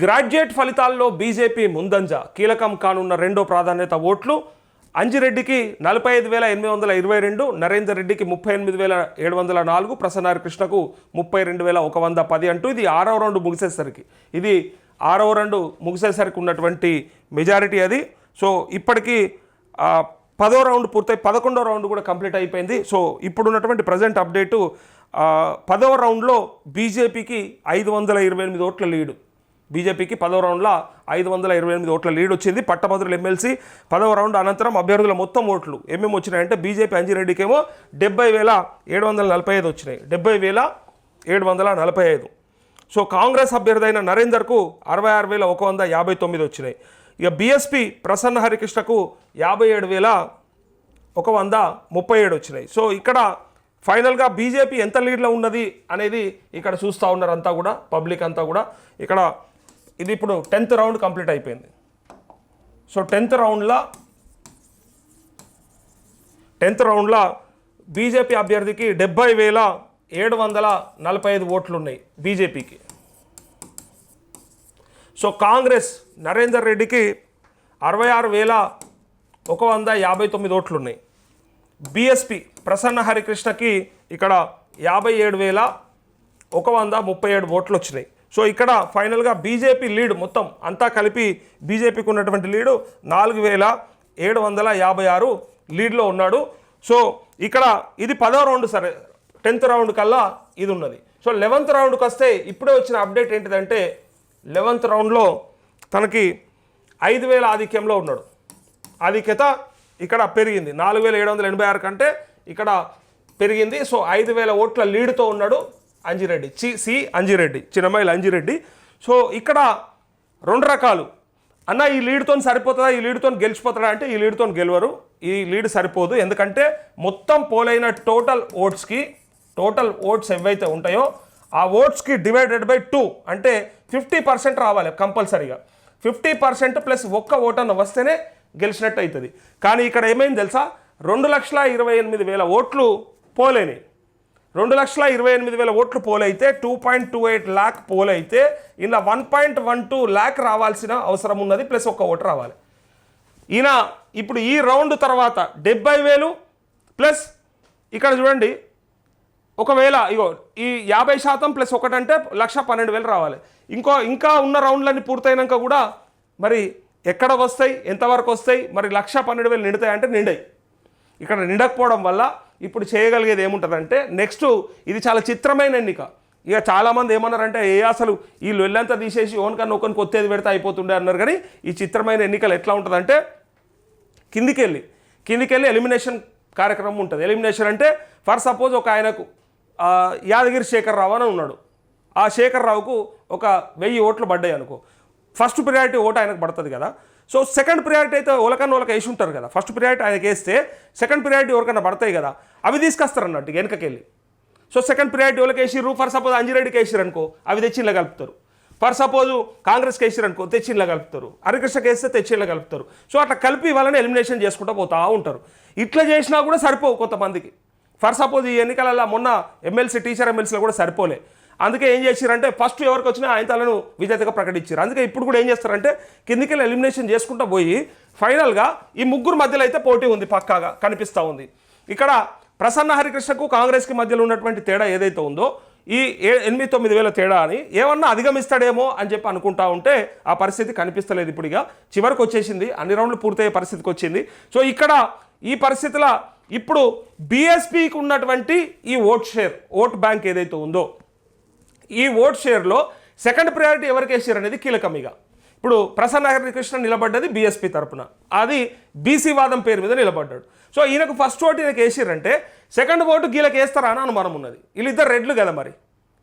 Graduate ఫలితాల్లో BJP ముందంజ. కీలకం కానున్న రెండో ప్రాధాన్యత ఓట్లు అంజిరెడ్డికి నలభై ఐదు వేల ఎనిమిది వందల ఇరవై రెండు నరేందర్ రెడ్డికి ముప్పై ఎనిమిది వేల ఏడు వందల నాలుగు ప్రసన్నారి కృష్ణకు ముప్పై రెండు వేల ఒక వంద పది అంటూ ఇది ఆరవ రౌండ్ ముగిసేసరికి. ఇది ఆరవ రౌండ్ ముగిసేసరికి ఉన్నటువంటి మెజారిటీ అది. సో ఇప్పటికీ పదో రౌండ్ పూర్తయి పదకొండో రౌండ్ కూడా కంప్లీట్ అయిపోయింది. సో ఇప్పుడు ఉన్నటువంటి ప్రజెంట్ అప్డేటు పదవ రౌండ్లో బీజేపీకి ఐదు వందల ఇరవై ఎనిమిది ఓట్ల లీడు. బీజేపీకి పదవ రౌండ్లో ఐదు వందల ఇరవై ఎనిమిది ఓట్ల లీడ్ వచ్చింది. పట్టభద్రులు ఎమ్మెల్సీ పదవ రౌండ్ అనంతరం అభ్యర్థుల మొత్తం ఓట్లు ఏమేమి వచ్చినాయంటే బీజేపీ అంజిరెడ్డికేమో డెబ్బై వేల ఏడు వందల నలభై ఐదు వచ్చినాయి. డెబ్బై వేల ఏడు వందల నలభై ఐదు. సో కాంగ్రెస్ అభ్యర్థి అయిన నరేందర్కు అరవై ఆరు వేల ఒక వంద యాభై తొమ్మిది వచ్చినాయి. ఇక బీఎస్పీ ప్రసన్న హరికృష్ణకు యాభై ఏడు వేల ఒక వంద ముప్పై ఏడు వచ్చినాయి. సో ఇక్కడ ఫైనల్గా బీజేపీ ఎంత లీడ్లో ఉన్నది అనేది ఇక్కడ చూస్తూ ఉన్నారంతా కూడా పబ్లిక్ అంతా కూడా. ఇక్కడ ఇది ఇప్పుడు టెన్త్ రౌండ్ కంప్లీట్ అయిపోయింది. సో టెన్త్ రౌండ్లో టెన్త్ రౌండ్లో బీజేపీ అభ్యర్థికి డెబ్బై వేల ఏడు వందల నలభై ఐదు ఓట్లు ఉన్నాయి బీజేపీకి. సో కాంగ్రెస్ నరేందర్ రెడ్డికి అరవై ఆరు వేల ఒక వంద యాభై తొమ్మిది ఓట్లు ఉన్నాయి బీఎస్పీ ప్రసన్న హరికృష్ణకి ఇక్కడ యాభై ఏడు వేల ఒక వంద ముప్పై ఏడు ఓట్లు వచ్చినాయి సో ఇక్కడ ఫైనల్గా బీజేపీ లీడ్ మొత్తం అంతా కలిపి బీజేపీకి ఉన్నటువంటి లీడు నాలుగు వేల ఏడు వందల యాభై ఆరు లీడ్లో ఉన్నాడు. సో ఇక్కడ ఇది పదో రౌండ్ సరే టెన్త్ రౌండ్ కల్లా ఇది ఉన్నది. సో లెవెంత్ రౌండ్కి వస్తే ఇప్పుడే వచ్చిన అప్డేట్ ఏంటిదంటే లెవెంత్ రౌండ్లో తనకి ఐదు వేల ఆధిక్యంలో ఉన్నాడు. ఆధిక్యత ఇక్కడ పెరిగింది. నాలుగు వేల ఏడు వందల ఎనభై ఆరు కంటే ఇక్కడ పెరిగింది. సో ఐదు వేల ఓట్ల లీడ్తో ఉన్నాడు. అంజిరెడ్డి. చి సి అంజిరెడ్డి చిన్నమ్మాయిలు అంజిరెడ్డి. సో ఇక్కడ రెండు రకాలు. అన్న ఈ లీడ్తో సరిపోతుందా? ఈ లీడ్తో గెలిచిపోతాడా అంటే ఈ లీడ్తో గెలవరు. ఈ లీడ్ సరిపోదు. ఎందుకంటే మొత్తం పోలైన టోటల్ ఓట్స్కి టోటల్ ఓట్స్ ఏవైతే ఉంటాయో ఆ ఓట్స్కి డివైడెడ్ బై టూ. అంటే ఫిఫ్టీ పర్సెంట్ రావాలి కంపల్సరీగా. ఫిఫ్టీ పర్సెంట్ ప్లస్ ఒక్క ఓట్ వస్తేనే గెలిచినట్టు అవుతుంది కానీ ఇక్కడ ఏమైంది తెలుసా? రెండు లక్షల ఇరవై ఎనిమిది వేల ఓట్లు పోలేని. రెండు లక్షల ఇరవై ఎనిమిది వేల ఓట్లు పోలైతే two point two eight lakh పోలైతే ఇలా one point one two lakh రావాల్సిన అవసరం ఉన్నది ప్లస్ ఒక్క ఓటు రావాలి. ఈయన ఇప్పుడు ఈ రౌండ్ తర్వాత డెబ్బై వేలు ప్లస్ ఇక్కడ చూడండి ఒకవేళ ఇగో ఈ యాభై శాతం ప్లస్ ఒకటంటే లక్ష పన్నెండు వేలు రావాలి. ఇంకో ఇంకా ఉన్న రౌండ్లన్నీ పూర్తయినాక కూడా మరి ఎక్కడ వస్తాయి ఎంతవరకు వస్తాయి మరి లక్ష పన్నెండు వేలు నిండుతాయి అంటే నిండాయి. ఇక్కడ నిండకపోవడం వల్ల ఇప్పుడు చేయగలిగేది ఏముంటుందంటే నెక్స్ట్ ఇది చాలా చిత్రమైన ఎన్నిక. ఇక చాలామంది ఏమన్నారంటే ఏ అసలు వీళ్ళు వెళ్ళంతా తీసేసి ఓన్కన్నా ఒకరిని కొత్తేది పెడితే అయిపోతుండే అన్నారు కానీ ఈ చిత్రమైన ఎన్నికలు ఎట్లా ఉంటుందంటే కిందికి వెళ్ళి కిందికి వెళ్ళి ఎలిమినేషన్ కార్యక్రమం ఉంటుంది. ఎలిమినేషన్ అంటే ఫర్ సపోజ్ ఒక ఆయనకు యాదగిరి శేఖర్ రావు అని ఉన్నాడు. ఆ శేఖర్ రావుకు ఒక వెయ్యి ఓట్లు పడ్డాయి అనుకో. ఫస్ట్ ప్రియారిటీ ఓటు ఆయనకు పడుతుంది కదా. సో సెకండ్ ప్రియారిటీ అయితే ఓలకన్నా ఒలక వేసి ఉంటారు కదా. ఫస్ట్ ప్రియారిటీ ఆయనకి వేస్తే సెకండ్ ప్రియారిటీ ఎవరికన్నా పడతాయి కదా. అవి తీసుకొస్తారు అన్నట్టు వెనకకెళ్ళి. సో సెకండ్ ప్రియారిటీ వాళ్ళకి వేసిర్రు. ఫర్ సపోజ్ అంజిరెడ్డికి వేసిరు అనుకో అవి తెచ్చి కలుపుతారు. ఫర్ సపోజ్ కాంగ్రెస్కి వేసిరు అనుకో తెచ్చి కలుపుతారు. హరికృష్ణకి వేస్తే తెచ్చి కలుపుతారు. సో అట్లా కలిపి వాళ్ళని ఎలిమినేషన్ చేసుకుంటూ పోతూ ఉంటారు. ఇట్లా చేసినా కూడా సరిపోవు కొంతమందికి. ఫర్ సపోజ్ ఈ ఎన్నికలలో మొన్న ఎమ్మెల్సీ టీచర్ ఎమ్మెల్సీలో కూడా సరిపోలే. అందుకే ఏం చేశారంటే ఫస్ట్ ఎవరికి వచ్చినా ఆయన తలను విజేతగా ప్రకటించారు. అందుకే ఇప్పుడు కూడా ఏం చేస్తారంటే కిందికి వెళ్ళి ఎలిమినేషన్ చేసుకుంటూ పోయి ఫైనల్గా ఈ ముగ్గురు మధ్యలో అయితే పోటీ ఉంది పక్కాగా కనిపిస్తూ ఉంది. ఇక్కడ ప్రసన్న హరికృష్ణకు కాంగ్రెస్కి మధ్యలో ఉన్నటువంటి తేడా ఏదైతే ఉందో ఈ ఏ- ఎనిమిది తొమ్మిది వేల తేడా అని ఏమన్నా అధిగమిస్తాడేమో అని చెప్పి అనుకుంటా ఉంటే ఆ పరిస్థితి కనిపిస్తలేదు ఇప్పుడు ఇక చివరికి వచ్చేసింది అన్ని రౌండ్లు పూర్తయ్యే పరిస్థితికి వచ్చింది. సో ఇక్కడ ఈ పరిస్థితిలో ఇప్పుడు బీఎస్పీకి ఉన్నటువంటి ఈ ఓట్ షేర్ ఓట్ బ్యాంక్ ఏదైతే ఉందో ఈ ఓట్ షేర్లో సెకండ్ ప్రయారిటీ ఎవరికి వేసారు అనేది కీలకం ఇక ఇప్పుడు ప్రసన్న హరికృష్ణ నిలబడ్డది బీఎస్పీ తరపున. అది బీసీ వాదం పేరు మీద నిలబడ్డాడు. సో ఈయనకు ఫస్ట్ ఓటు ఈయనకు వేసిరంటే సెకండ్ ఓటు గీలకి వేస్తారా అని అనుమానం ఉన్నది. వీళ్ళిద్దరు రెడ్లు కదా మరి.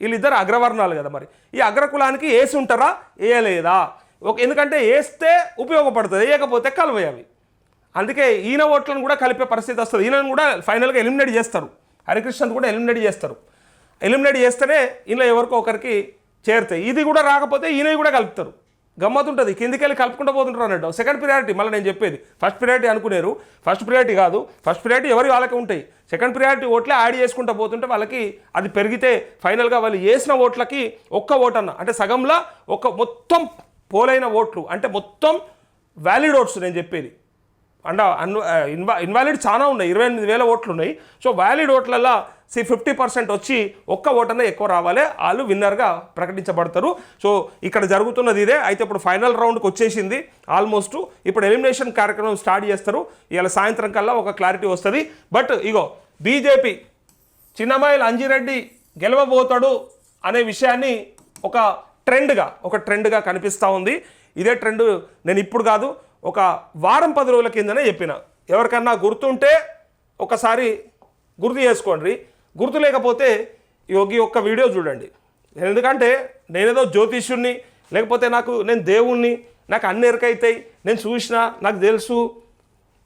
వీళ్ళిద్దరు అగ్రవర్ణాలు కదా మరి. ఈ అగ్రకులానికి వేసి ఉంటారా? వేయలేదా ఒక ఎందుకంటే వేస్తే ఉపయోగపడుతుంది వేయకపోతే కలవయి అవి అందుకే ఈయన ఓట్లను కూడా కలిపే పరిస్థితి వస్తుంది. ఈయనను కూడా ఫైనల్గా ఎలిమినేట్ చేస్తారు. హరికృష్ణ కూడా ఎలిమినేట్ చేస్తారు. ఎలిమినేట్ చేస్తేనే ఇంట్లో ఎవరికో ఒకరికి చేరుతాయి. ఇది కూడా రాకపోతే ఈయన కూడా కలుపుతారు. గమ్మత్ ఉంటుంది కలుపుకుంటూ పోతుంటారు అన్నట్టు. సెకండ్ ప్రియారిటీ మళ్ళీ నేను చెప్పేది. ఫస్ట్ ప్రియారిటీ అనుకునేరు. ఫస్ట్ ప్రియారిటీ కాదు. ఫస్ట్ ప్రియారిటీ ఎవరి వాళ్ళకి ఉంటాయి. సెకండ్ ప్రియారిటీ ఓట్లే యాడ్ చేసుకుంటూ పోతుంటే వాళ్ళకి అది పెరిగితే ఫైనల్గా వాళ్ళు వేసిన ఓట్లకి ఒక్క ఓట్ అన్న అంటే సగంలో ఒక మొత్తం పోలైన ఓట్లు. అంటే మొత్తం వ్యాలిడ్ ఓట్స్ నేను చెప్పేది. అండ్ అన్ ఇన్వా ఇన్వాలిడ్ చాలా ఉన్నాయి. ఇరవై ఎనిమిది వేల ఓట్లు ఉన్నాయి సో వ్యాలిడ్ ఓట్లల్లో సి ఫిఫ్టీ పర్సెంట్ వచ్చి ఒక్క ఓటనే ఎక్కువ రావాలి. వాళ్ళు విన్నర్గా ప్రకటించబడతారు. సో ఇక్కడ జరుగుతున్నది ఇదే. అయితే ఇప్పుడు ఫైనల్ రౌండ్కి వచ్చేసింది ఆల్మోస్ట్. ఇప్పుడు ఎలిమినేషన్ కార్యక్రమం స్టార్ట్ చేస్తారు. ఇలా సాయంత్రం కల్లా ఒక క్లారిటీ వస్తుంది. బట్ ఇగో బీజేపీ చిన్నమాయిల అంజిరెడ్డి గెలవబోతాడు అనే విషయాన్ని ఒక ట్రెండ్గా ఒక ట్రెండ్గా కనిపిస్తూ ఉంది. ఇదే ట్రెండ్ నేను ఇప్పుడు కాదు. ఒక వారం పది రోజుల కిందనే చెప్పిన. ఎవరికన్నా గుర్తుంటే ఒకసారి గుర్తు చేసుకోండి. గుర్తు లేకపోతే యోగి ఒక్క వీడియో చూడండి. ఎందుకంటే నేనేదో జ్యోతిష్యుణ్ణి లేకపోతే నాకు నేను దేవుణ్ణి నాకు అన్ని ఎరకైతాయి నేను చూసినా నాకు తెలుసు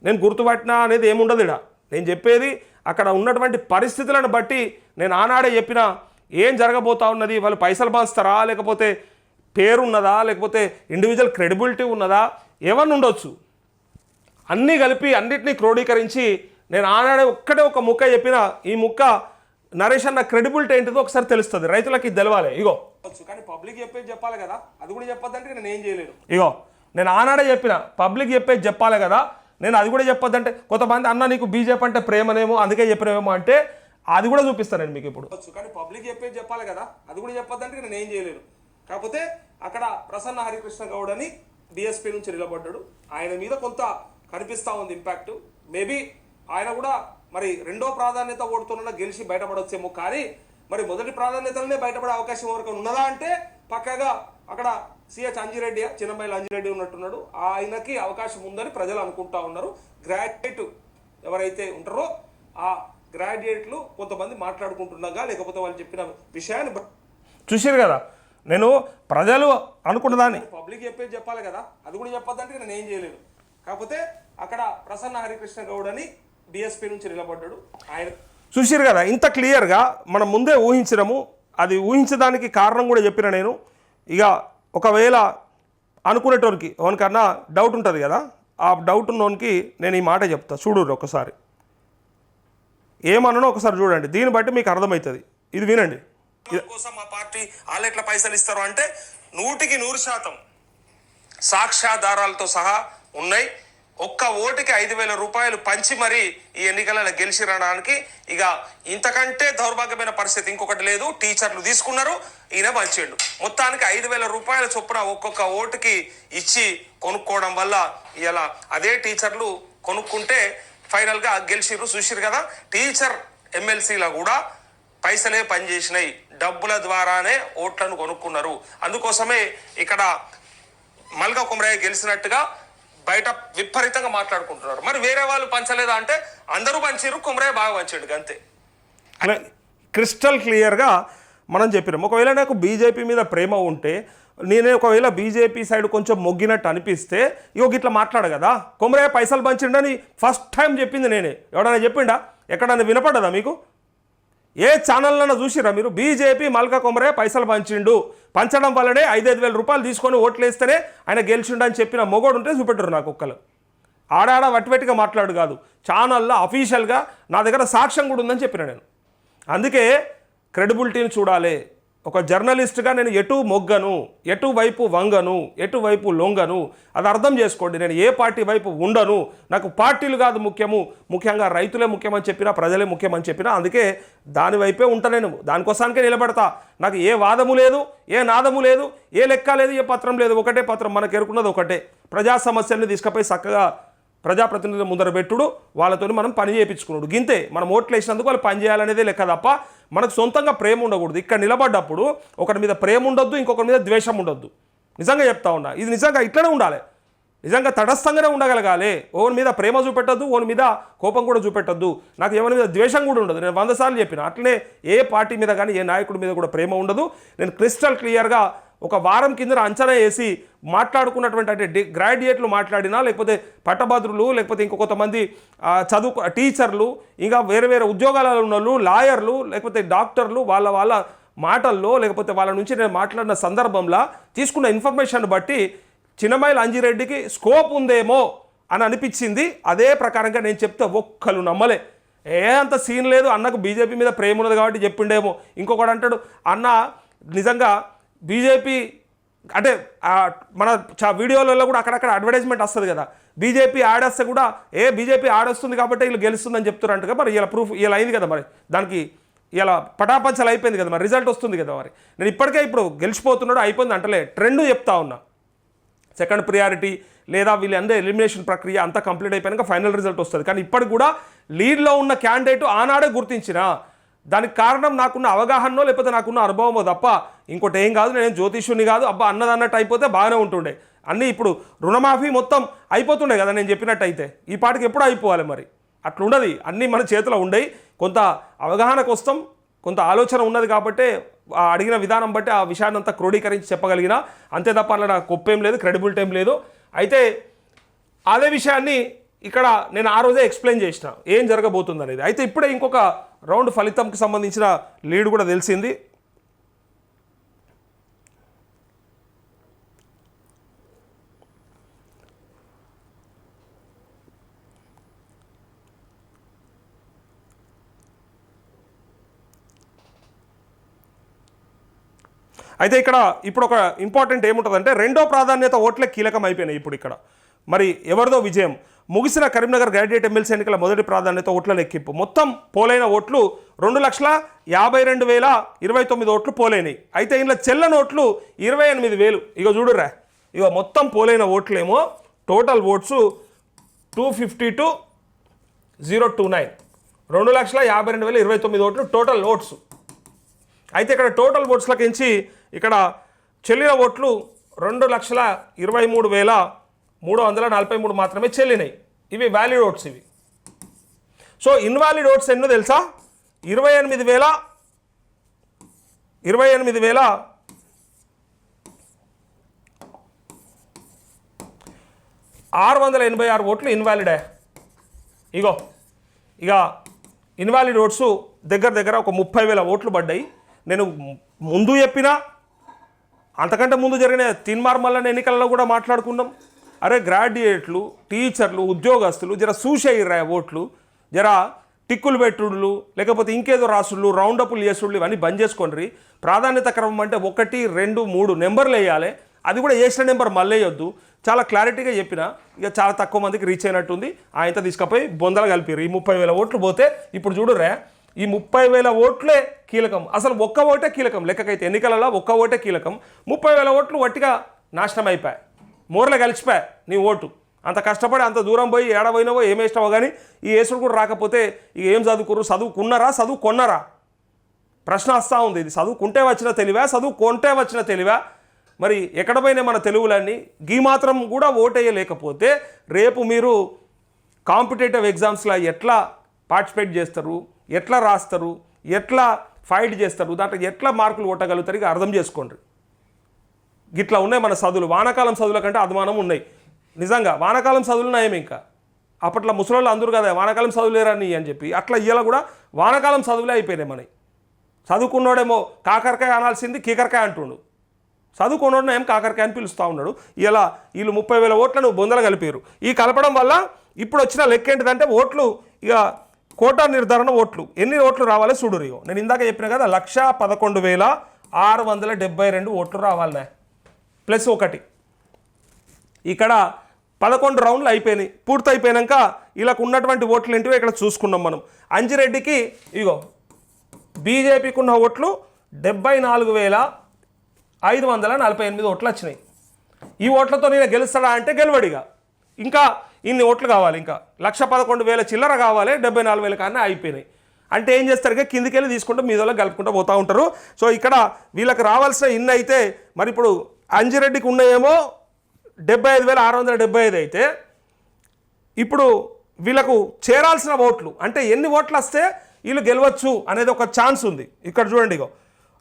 నేను గుర్తుపట్టినా అనేది ఏముండదు ఇడ నేను చెప్పేది అక్కడ ఉన్నటువంటి పరిస్థితులను బట్టి నేను ఆనాడే చెప్పిన ఏం జరగబోతా ఉన్నది వాళ్ళు పైసలు పంచుతారా లేకపోతే పేరు ఉన్నదా లేకపోతే ఇండివిజువల్ క్రెడిబిలిటీ ఉన్నదా ఏమన్నా ఉండొచ్చు? అన్నీ కలిపి అన్నిటినీ క్రోడీకరించి నేను ఆనాడే ఒక్కటే ఒక ముక్క చెప్పిన ఈ ముక్క నరేష్ అన్న క్రెడిబిలిటీ ఏంటిదో ఒకసారి తెలుస్తుంది. రైతులకి ఇది తెలవాలి. ఇగో. కానీ పబ్లిక్ చెప్పేది చెప్పాలి కదా. అది కూడా చెప్పొద్దంటే నేను ఏం చేయలేను. ఇగో. నేను ఆనాడే చెప్పిన పబ్లిక్ చెప్పేది చెప్పాలి కదా. నేను అది కూడా చెప్పొద్దంటే కొంతమంది అన్న నీకు బీజేపీ అంటే ప్రేమనేమో అందుకే చెప్పినేమో అంటే అది కూడా చూపిస్తాను నేను మీకు ఇప్పుడు. కానీ పబ్లిక్ చెప్పేది చెప్పాలి కదా. అది కూడా చెప్పొద్దంటే నేను ఏం చేయలేను. కాకపోతే అక్కడ ప్రసన్న హరికృష్ణ గౌడ్ అని డిఎస్పీ నుంచి నిలబడ్డాడు. ఆయన మీద కొంత కనిపిస్తూ ఉంది ఇంపాక్ట్ మేబీ ఆయన కూడా మరి రెండో ప్రాధాన్యత ఓడుతున్న గెలిచి బయటపడొచ్చేమో కానీ మరి మొదటి ప్రాధాన్యతలనే బయటపడే అవకాశం ఎవరికి ఉన్నదా అంటే పక్కగా అక్కడ సిహెచ్ అంజిరెడ్డి చిన్నమైల అంజిరెడ్డి ఉన్నట్టున్నాడు. ఆయనకి అవకాశం ఉందని ప్రజలు అనుకుంటా ఉన్నారు. గ్రాడ్యుయేట్ ఎవరైతే ఉంటారో ఆ గ్రాడ్యుయేట్లు కొంతమంది మాట్లాడుకుంటుండగా లేకపోతే వాళ్ళు చెప్పిన విషయాన్ని చూసారు కదా నేను ప్రజలు అనుకున్న దాన్ని. పబ్లిక్ చెప్పేది చెప్పాలి కదా. అది కూడా చెప్పొద్దంటే నేను ఏం చేయలేను కాకపోతే అక్కడ ప్రసన్న హరికృష్ణ గౌడ్ అని డిఎస్పీ నుంచి నిలబడ్డాడు. ఆయన చూసారు కదా ఇంత క్లియర్గా మనం ముందే ఊహించినాము. అది ఊహించడానికి కారణం కూడా చెప్పిన నేను. ఇక ఒకవేళ అనుకునేటోనికి ఎవరికన్నా డౌట్ ఉంటుంది కదా ఆ డౌట్ ఉన్నోనికి నేను ఈ మాట చెప్తా. చూడు ఒకసారి. ఏమన్నానో ఒకసారి చూడండి. దీన్ని బట్టి మీకు అర్థమవుతుంది. ఇది వినండి. కోసం మా పార్టీ ఆలెట్ల పైసలు ఇస్తారు అంటే నూటికి నూరు శాతం సాక్ష్యాధారాలతో సహా ఉన్నాయి. ఒక్క ఓటుకి ఐదు వేల రూపాయలు పంచి మరి ఈ ఎన్నికలలో గెలిచి రావడానికి ఇక ఇంతకంటే దౌర్భాగ్యమైన పరిస్థితి ఇంకొకటి లేదు. టీచర్లు తీసుకున్నారు ఈయన పంచిండు. మొత్తానికి ఐదు వేల రూపాయల చొప్పున ఒక్కొక్క ఓటుకి ఇచ్చి కొనుక్కోవడం వల్ల ఇలా అదే టీచర్లు కొనుక్కుంటే ఫైనల్గా గెలిచిర్రు చూసిరు కదా. టీచర్ ఎమ్మెల్సీలో కూడా పైసలే పనిచేసినాయి. డబ్బుల ద్వారానే ఓట్లను కొనుక్కున్నారు. అందుకోసమే ఇక్కడ మల్గా కుమరయ్య గెలిచినట్టుగా బయట విపరీతంగా మాట్లాడుకుంటున్నారు. మరి వేరే వాళ్ళు పంచలేదా అంటే అందరూ పంచారు కుమరయ్య బాగా పంచాడు అంతే క్రిస్టల్ క్లియర్గా మనం చెప్పినాం. ఒకవేళ నాకు బీజేపీ మీద ప్రేమ ఉంటే నేనే ఒకవేళ బీజేపీ సైడ్ కొంచెం మొగ్గినట్టు అనిపిస్తే ఇగో ఇట్లా మాట్లాడు కదా. కొమరయ్య పైసలు పంచిండని ఫస్ట్ టైం చెప్పింది నేనే. ఎవడన్నా చెప్పిండా? ఎక్కడన్నా వినపడ్డదా మీకు? ఏ ఛానళ్ళను చూసిరా మీరు? బీజేపీ మల్కా కొమరే పైసలు పంచిండు. పంచడం వల్లనే ఐదైదు వేల రూపాయలు తీసుకొని ఓట్లేస్తేనే ఆయన గెలిచిండు అని చెప్పిన మొగోడు ఉంటే చూపెట్టరు నాకు ఒక్కలు ఆడాడ వట్టివెట్టిగా మాట్లాడు కాదు. ఛానల్లో అఫీషియల్గా నా దగ్గర సాక్ష్యం కూడా ఉందని చెప్పిన నేను. అందుకే క్రెడిబిలిటీని చూడాలి. ఒక జర్నలిస్ట్గా నేను ఎటు మొగ్గను ఎటువైపు వంగను ఎటువైపు లొంగను అది అర్థం చేసుకోండి. నేను ఏ పార్టీ వైపు ఉండను నాకు పార్టీలు కాదు ముఖ్యము ముఖ్యంగా రైతులే ముఖ్యమని చెప్పినా ప్రజలే ముఖ్యమని చెప్పినా అందుకే దాని వైపే ఉంటా నేను. దానికోసానికే నిలబడతా. నాకు ఏ వాదము లేదు ఏ నాదము లేదు ఏ లెక్క లేదు ఏ పత్రం లేదు. ఒకటే పత్రం మనకు ఎరుకున్నది ఒకటే. ప్రజా సమస్యల్ని తీసుకుపోయి చక్కగా ప్రజాప్రతినిధుల ముందర పెట్టుడు వాళ్ళతో మనం పని చేయించుకున్నాడు గింతే మనం ఓట్లు వేసినందుకు వాళ్ళు పని చేయాలనేదే లెక్క తప్ప మనకు సొంతంగా ప్రేమ ఉండకూడదు. ఇక్కడ నిలబడ్డప్పుడు ఒకరి మీద ప్రేమ ఉండొద్దు ఇంకొకరి మీద ద్వేషం ఉండొద్దు. నిజంగా చెప్తా ఉన్నా ఇది నిజంగా ఇట్లనే ఉండాలి. నిజంగా తటస్థంగానే ఉండగలగాలి. ఓని మీద ప్రేమ చూపెట్టద్దు ఓని మీద కోపం కూడా చూపెట్టద్దు. నాకు ఎవరి మీద ద్వేషం కూడా ఉండదు. నేను వంద సార్లు చెప్పిన అట్లనే ఏ పార్టీ మీద కానీ ఏ నాయకుడి మీద కూడా ప్రేమ ఉండదు. నేను క్రిస్టల్ క్లియర్గా ఒక వారం కింద అంచనా వేసి మాట్లాడుకున్నటువంటి అంటే డి- గ్రాడ్యుయేట్లు మాట్లాడినా లేకపోతే పట్టభద్రులు లేకపోతే ఇంకొంతమంది కొంతమంది చదువు టీచర్లు ఇంకా వేరే వేరే ఉద్యోగాలలో ఉన్న వాళ్ళు లాయర్లు లేకపోతే డాక్టర్లు వాళ్ళ వాళ్ళ మాటల్లో లేకపోతే వాళ్ళ నుంచి నేను మాట్లాడిన సందర్భంలో తీసుకున్న ఇన్ఫర్మేషన్ బట్టి చిన్నమైల అంజిరెడ్డికి స్కోప్ ఉందేమో అని అనిపించింది. అదే ప్రకారంగా నేను చెప్తే ఒక్కరు నమ్మలే. ఏ అంత సీన్ లేదు అన్నకు బీజేపీ మీద ప్రేమ ఉన్నది కాబట్టి చెప్పిండేమో. ఇంకొకడు అంటాడు అన్న నిజంగా బీజేపీ అంటే మన వీడియోలలో కూడా అక్కడక్కడ అడ్వర్టైజ్మెంట్ వస్తుంది కదా. బీజేపీ ఆడేస్తే కూడా ఏ బీజేపీ ఆడొస్తుంది కాబట్టి వీళ్ళు గెలుస్తుందని చెప్తున్నారంటగా మరి ఇలా ప్రూఫ్ ఇలా అయింది కదా మరి. దానికి ఇలా పటాపంచలు అయిపోయింది కదా మరి రిజల్ట్ వస్తుంది కదా మరి. నేను ఇప్పటికే ఇప్పుడు గెలిచిపోతున్నాడు అయిపోయింది అంటలే ట్రెండ్ చెప్తా ఉన్నా. సెకండ్ ప్రియారిటీ లేదా వీళ్ళు అందరూ ఎలిమినేషన్ ప్రక్రియ అంతా కంప్లీట్ అయిపోయాక ఫైనల్ రిజల్ట్ వస్తుంది. కానీ ఇప్పటికి కూడా లీడ్లో ఉన్న క్యాండిడేట్ ఆనాడే గుర్తించిన దానికి కారణం నాకున్న అవగాహనో లేకపోతే నాకున్న అనుభవమో తప్ప ఇంకోటి ఏం కాదు నేను జ్యోతిష్యుని కాదు అబ్బా అన్నది అన్నట్టు అయిపోతే బాగానే ఉంటుండే. అన్నీ ఇప్పుడు రుణమాఫీ మొత్తం అయిపోతుండే కదా నేను చెప్పినట్టయితే. ఈ పాటికి ఎప్పుడు అయిపోవాలి మరి. అట్లుండదు. అన్నీ మన చేతిలో ఉండయి. కొంత అవగాహన కోసం కొంత ఆలోచన ఉన్నది కాబట్టి అడిగిన విధానం బట్టి ఆ విషయాన్ని అంతా క్రోడీకరించి చెప్పగలిగిన అంతే తప్ప అలా నాకు గొప్పేం లేదు క్రెడిబిలిటీ ఏం లేదు. అయితే అదే విషయాన్ని ఇక్కడ నేను ఆ రోజే ఎక్స్ప్లెయిన్ చేసిన. ఏం జరగబోతుంది అనేది అయితే ఇప్పుడే ఇంకొక రౌండ్ ఫలితంకి సంబంధించిన లీడ్ కూడా తెలిసింది. అయితే ఇక్కడ ఇప్పుడు ఒక ఇంపార్టెంట్ ఏముంటుందంటే రెండో ప్రాధాన్యత ఓట్లే కీలకం అయిపోయినాయి ఇప్పుడు ఇక్కడ. మరి ఎవరిదో విజయం. ముగిసిన కరీంనగర్ గ్రాడ్యుయేట్ ఎమ్మెల్సీ ఎన్నికల మొదటి ప్రాధాన్యత ఓట్ల లెక్కింపు. మొత్తం పోలైన ఓట్లు రెండు లక్షల యాభై రెండు వేల ఇరవై తొమ్మిది ఓట్లు పోలైనవి అయితే ఇందులో చెల్లని ఓట్లు ఇరవై ఎనిమిది వేలు. ఇక చూడురా ఇక మొత్తం పోలైన ఓట్లేమో total votes two fifty two zero two nine. రెండు లక్షల యాభై రెండు వేల ఇరవై తొమ్మిది ఓట్లు టోటల్ ఓట్స్. అయితే ఇక్కడ టోటల్ ఓట్స్లకించి ఇక్కడ చెల్లిన ఓట్లు రెండు లక్షల ఇరవై మూడు వేల మూడు వందల నలభై మూడు మాత్రమే చెల్లినాయి. ఇవి వ్యాలిడ్ ఓట్స్ ఇవి. సో ఇన్వాలిడ్ ఓట్స్ ఎన్నో తెలుసా? ఇరవై ఎనిమిది వేల ఇరవై ఎనిమిది వేల ఆరు వందల ఎనభై ఆరు ఓట్లు ఇన్వాలిడే ఇగో ఇక ఇన్వాలిడ్ ఓట్స్ దగ్గర దగ్గర ఒక ముప్పై వేల ఓట్లు పడ్డాయి. నేను ముందు చెప్పినా అంతకంటే ముందు జరిగిన తిన్మార్మల్ల ఎన్నికలలో కూడా మాట్లాడుకున్నాం. అరే గ్రాడ్యుయేట్లు టీచర్లు ఉద్యోగస్తులు జర సూషయ్యరా ఓట్లు జర టిక్కులు పెట్టుడులు లేకపోతే ఇంకేదో రాసుళ్ళు రౌండప్లు చేసుళ్ళు ఇవన్నీ బంద్ చేసుకోండి ప్రాధాన్యత క్రమం అంటే ఒకటి రెండు మూడు నెంబర్లు వేయాలి. అది కూడా వేసిన నెంబర్ మళ్ళీ వేయొద్దు చాలా క్లారిటీగా చెప్పిన ఇక చాలా తక్కువ మందికి రీచ్ అయినట్టుంది. ఆయనతో తీసుకపోయి బొందలు కలిపిరు ఈ ముప్పై వేల ఓట్లు పోతే ఇప్పుడు చూడురే ఈ ముప్పై వేల ఓట్లే కీలకం. అసలు ఒక్క ఓటే కీలకం. లెక్కకైతే ఎన్నికలలో ఒక్క ఓటే కీలకం. ముప్పై వేల ఓట్లు వట్టిగా నాశనం అయిపోయాయి మూరలు కలిసిపోయా నీ ఓటు. అంత కష్టపడి అంత దూరం పోయి ఏడ పోయినావో ఏం వేసినావో కానీ ఈ వేసుడు కూడా రాకపోతే ఇక ఏం చదువుకురు చదువుకున్నారా? చదువుకున్నారా? ప్రశ్న వస్తూ ఉంది. ఇది చదువుకుంటే వచ్చిన తెలివా? చదువుకుంటే వచ్చిన తెలివా? మరి ఎక్కడ పోయినా మన తెలుగులన్నీ? గీ మాత్రం కూడా ఓటేయలేకపోతే రేపు మీరు కాంపిటేటివ్ ఎగ్జామ్స్లో ఎట్లా పార్టిసిపేట్ చేస్తారు? ఎట్లా రాస్తారు ఎట్లా ఫైట్ చేస్తారు దాంట్లో ఎట్లా మార్కులు కొట్టగలుగుతారు ఇక అర్థం చేసుకోండి. గిట్లా ఉన్నాయి మన చదువులు. వానాకాలం చదువుల కంటే అభిమానం ఉన్నాయి. నిజంగా వానాకాలం చదువులు నయం ఇంకా. అప్పట్లో ముసలోళ్ళు అందరూ కదా వానాకాలం చదువులేరని అని చెప్పి. అట్లా ఇయ్యాల కూడా వానాకాలం చదువులే అయిపోయినాయి మనకి చదువుకున్నోడేమో కాకరకాయ అనాల్సింది కీకరకాయ అంటుండు. చదువుకున్నోడు ఏం కాకరకాయ అని పిలుస్తూ ఉన్నాడు. ఇలా వీళ్ళు ముప్పై వేల ఓట్లను బొందలు కలిపారు. ఈ కలపడం వల్ల ఇప్పుడు వచ్చిన లెక్క ఏంటిదంటే ఓట్లు ఇక కోటా నిర్ధారణ ఓట్లు. ఎన్ని ఓట్లు రావాలి చూడు ఇగో నేను ఇందాక చెప్పిన కదా లక్ష పదకొండు వేల ఆరు వందల డెబ్బై రెండు ఓట్లు రావాలనే. ప్లస్ ఒకటి. ఇక్కడ పదకొండు రౌండ్లు అయిపోయినాయి. పూర్తి అయిపోయాక ఉన్నటువంటి ఓట్లు ఏంటివో ఇక్కడ చూసుకున్నాం మనం. అంజిరెడ్డికి ఇగో బీజేపీకి ఉన్న ఓట్లు డెబ్బై నాలుగు వేల ఐదు వందల నలభై ఎనిమిది ఓట్లు వచ్చినాయి. ఈ ఓట్లతో నేను గెలుస్తాడా అంటే గెలవడిగా ఇంకా ఇన్ని ఓట్లు కావాలి ఇంకా. లక్ష పదకొండు వేల చిల్లర కావాలి డెబ్బై నాలుగు వేల కానీ అయిపోయినాయి. అంటే ఏం చేస్తారు ఇక కిందికి వెళ్ళి తీసుకుంటూ మీదలో కలుపుకుంటూ పోతూ ఉంటారు. సో ఇక్కడ వీళ్ళకి రావాల్సిన ఇన్ని అయితే మరి ఇప్పుడు అంజిరెడ్డికి ఉన్నాయేమో డెబ్బై ఐదు వేల ఆరు వందల డెబ్బై ఐదు అయితే ఇప్పుడు వీళ్ళకు చేరాల్సిన ఓట్లు అంటే ఎన్ని ఓట్లు వస్తే వీళ్ళు గెలవచ్చు అనేది ఒక ఛాన్స్ ఉంది. ఇక్కడ చూడండి ఇగో.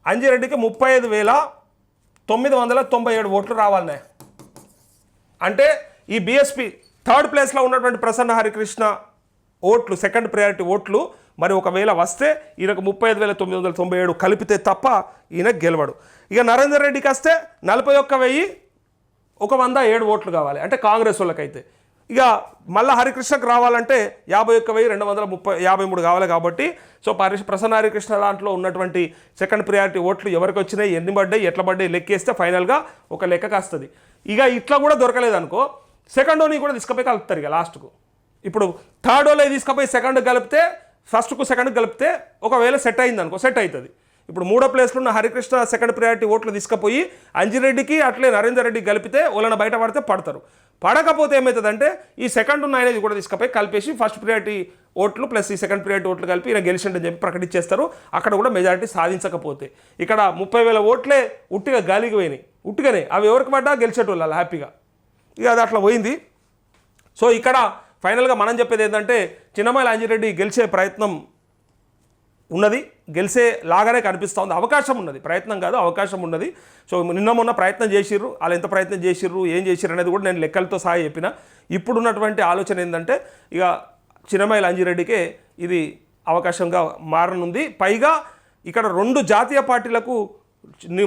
అంజిరెడ్డికి ముప్పై ఐదు వేల తొమ్మిది వందల తొంభై ఏడు ఓట్లు రావాలనే. అంటే ఈ బీఎస్పీ థర్డ్ ప్లేస్లో ఉన్నటువంటి ప్రసన్న హరికృష్ణ ఓట్లు సెకండ్ ప్రయారిటీ ఓట్లు మరి ఒకవేళ వస్తే ఈయనకు ముప్పై ఐదు వేల తొమ్మిది వందల తొంభై ఏడు కలిపితే తప్ప ఈయన గెలవడు. ఇక నరేందర్ రెడ్డికి వస్తే నలభై ఒక్క వెయ్యి ఒక వంద ఏడు ఓట్లు కావాలి అంటే కాంగ్రెస్ వాళ్ళకైతే. ఇక మళ్ళీ హరికృష్ణకు రావాలంటే యాభై ఒక్క వెయ్యి రెండు వందల ముప్పై యాభై మూడు కావాలి కాబట్టి సో పరి ప్రసన్న హరికృష్ణ దాంట్లో ఉన్నటువంటి సెకండ్ ప్రియారిటీ ఓట్లు ఎవరికి వచ్చినాయి ఎన్ని పడ్డాయి ఎట్లా పడ్డాయి లెక్కేస్తే ఫైనల్గా ఒక లెక్కకు వస్తుంది ఇక ఇట్లా కూడా దొరకలేదనుకో సెకండ్ ఓని కూడా తీసుకుపోయి కలుపుతారు ఇక లాస్ట్కు. ఇప్పుడు థర్డ్ ఓలో తీసుకుపోయి సెకండ్ కలిపితే ఫస్ట్కు సెకండ్ కలిపితే ఒకవేళ సెట్ అయింది అనుకో సెట్ అవుతుంది. ఇప్పుడు మూడో ప్లేస్లో ఉన్న హరికృష్ణ సెకండ్ ప్రయారిటీ ఓట్లు తీసుకుపోయి అంజిరెడ్డికి అట్లే నరేందర్ రెడ్డికి కలిపితే వాళ్ళని బయట పడితే పడతారు. పడకపోతే ఏమవుతుందంటే ఈ సెకండ్ ఉన్న ఆయనది కూడా తీసుకుపోయి కలిపేసి ఫస్ట్ ప్రియారిటీ ఓట్లు ప్లస్ ఈ సెకండ్ ప్రియారిటీ ఓట్లు కలిపి ఈయన గెలిచిండని చెప్పి ప్రకటించేస్తారు. అక్కడ కూడా మెజారిటీ సాధించకపోతే. ఇక్కడ ముప్పై వేల ఓట్లే ఉట్టిగా గాలికి పోయినాయి. ఉట్టిగానే. అవి ఎవరికి పడ్డా? గెలిచేటోళ్ళు వాళ్ళు హ్యాపీగా. ఇక అది అట్లా పోయింది. సో ఇక్కడ ఫైనల్గా మనం చెప్పేది ఏంటంటే చిన్నమాయిల అంజిరెడ్డి గెలిచే ప్రయత్నం ఉన్నది. గెలిచే లాగానే కనిపిస్తూ ఉంది. అవకాశం ఉన్నది. ప్రయత్నం కాదు అవకాశం ఉన్నది. సో నిన్న మొన్న ప్రయత్నం చేసిర్రు. వాళ్ళు ఎంత ప్రయత్నం చేసిర్రు ఏం చేసిర్రు అనేది కూడా నేను లెక్కలతో సహా చెప్పిన. ఇప్పుడున్నటువంటి ఆలోచన ఏంటంటే ఇక చిన్నమాయిల అంజిరెడ్డికే ఇది అవకాశంగా మారనుంది. పైగా ఇక్కడ రెండు జాతీయ పార్టీలకు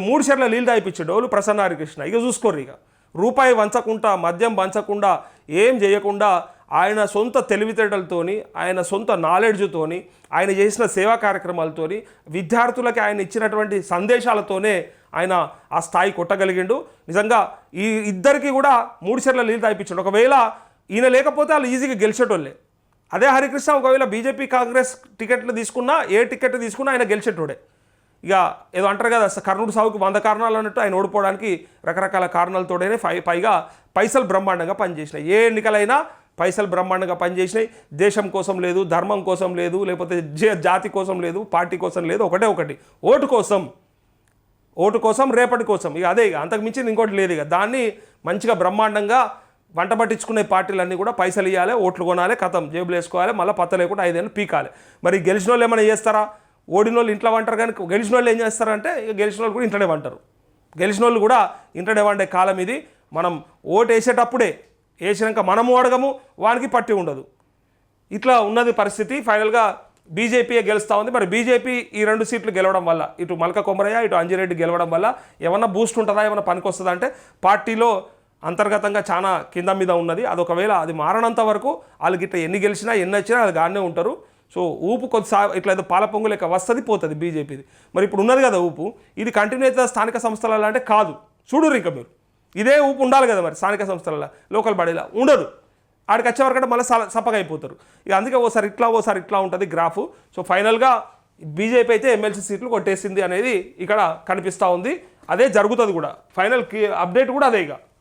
మూడు షర్ల నీళ్ళు దాయిపించాడు వాళ్ళు ప్రసన్న హరికృష్ణ. ఇక చూసుకోర్రు ఇక. రూపాయి వంచకుండా మద్యం వంచకుండా ఏం చేయకుండా ఆయన సొంత తెలివితేటలతోని ఆయన సొంత నాలెడ్జ్తోని ఆయన చేసిన సేవా కార్యక్రమాలతోని విద్యార్థులకి ఆయన ఇచ్చినటువంటి సందేశాలతోనే ఆయన ఆ స్థాయి కొట్టగలిగిండు. నిజంగా ఈ ఇద్దరికి కూడా మూడు షర్ల నీళ్ళు తాగిపించాడు ఒకవేళ ఈయన లేకపోతే వాళ్ళు ఈజీగా గెలిచేటోళ్ళే. అదే హరికృష్ణ ఒకవేళ బీజేపీ కాంగ్రెస్ టికెట్లు తీసుకున్నా ఏ టికెట్ తీసుకున్నా ఆయన గెలిచేటోడే. ఇక ఏదో అంటారు కదా కర్ణుడు సాగుకు వంద కారణాలు అన్నట్టు ఆయన ఓడిపోవడానికి రకరకాల కారణాలతోనే పై పైగా పైసలు బ్రహ్మాండంగా పనిచేసినాయి. ఏ ఎన్నికలైనా పైసలు బ్రహ్మాండంగా పనిచేసినాయి. దేశం కోసం లేదు ధర్మం కోసం లేదు లేకపోతే జాతి కోసం లేదు పార్టీ కోసం లేదు ఒకటే ఒకటి. ఓటు కోసం ఓటు కోసం రేపటి కోసం. ఇక అదే ఇక అంతకు మించి ఇంకోటి లేదు ఇక. దాన్ని మంచిగా బ్రహ్మాండంగా వంట పట్టించుకునే పార్టీలన్నీ కూడా పైసలు ఇవ్వాలి ఓట్లు కొనాలి కథం జేబులు వేసుకోవాలి మళ్ళీ పత్త లేకుండా ఐదేళ్ళు పీకాలి. మరి గెలిచిన వాళ్ళు ఏమైనా చేస్తారా? ఓడిన వాళ్ళు ఇంట్లో వంటారు కానీ గెలిచిన వాళ్ళు ఏం చేస్తారంటే ఇక గెలిచిన వాళ్ళు కూడా ఇంట్లోనే వంటారు. గెలిచిన వాళ్ళు కూడా ఇంట్లోనే వండే కాలం ఇది. మనం ఓటు వేసేటప్పుడే వేసినాక మనము అడగము వానికి పట్టి ఉండదు. ఇట్లా ఉన్నది పరిస్థితి. ఫైనల్గా బీజేపీయే గెలుస్తూ ఉంది. మరి బీజేపీ ఈ రెండు సీట్లు గెలవడం వల్ల ఇటు మల్క కొమరయ్య ఇటు అంజిరెడ్డి గెలవడం వల్ల ఏమన్నా బూస్ట్ ఉంటుందా ఏమన్నా పనికి వస్తుందా అంటే పార్టీలో అంతర్గతంగా చాలా కింద మీద ఉన్నది. అది ఒకవేళ అది మారనంత వరకు వాళ్ళకి ఇట్లా ఎన్ని గెలిచినా ఎన్ని వచ్చినా అది గానే ఉంటారు. సో ఊపు కొద్దిసా ఇట్లా ఏదో పాల పొంగు లెక్క వస్తుంది పోతుంది బీజేపీది. మరి ఇప్పుడు ఉన్నది కదా ఊపు ఇది కంటిన్యూ అవుతుంది స్థానిక సంస్థలలో అంటే కాదు. చూడరు ఇంకా మీరు. ఇదే ఊపు ఉండాలి కదా మరి స్థానిక సంస్థలలో లోకల్ బాడీలో. ఉండదు. ఆడికి వచ్చేవరకంటే మళ్ళీ సల- అయిపోతారు ఇక అందుకే ఓసారి ఇట్లా ఓసారి ఇట్లా ఉంటుంది గ్రాఫ్. సో ఫైనల్గా బీజేపీ అయితే ఎమ్మెల్సీ సీట్లు కొట్టేసింది అనేది ఇక్కడ కనిపిస్తూ ఉంది. అదే జరుగుతుంది కూడా. ఫైనల్ అప్డేట్ కూడా అదే ఇక.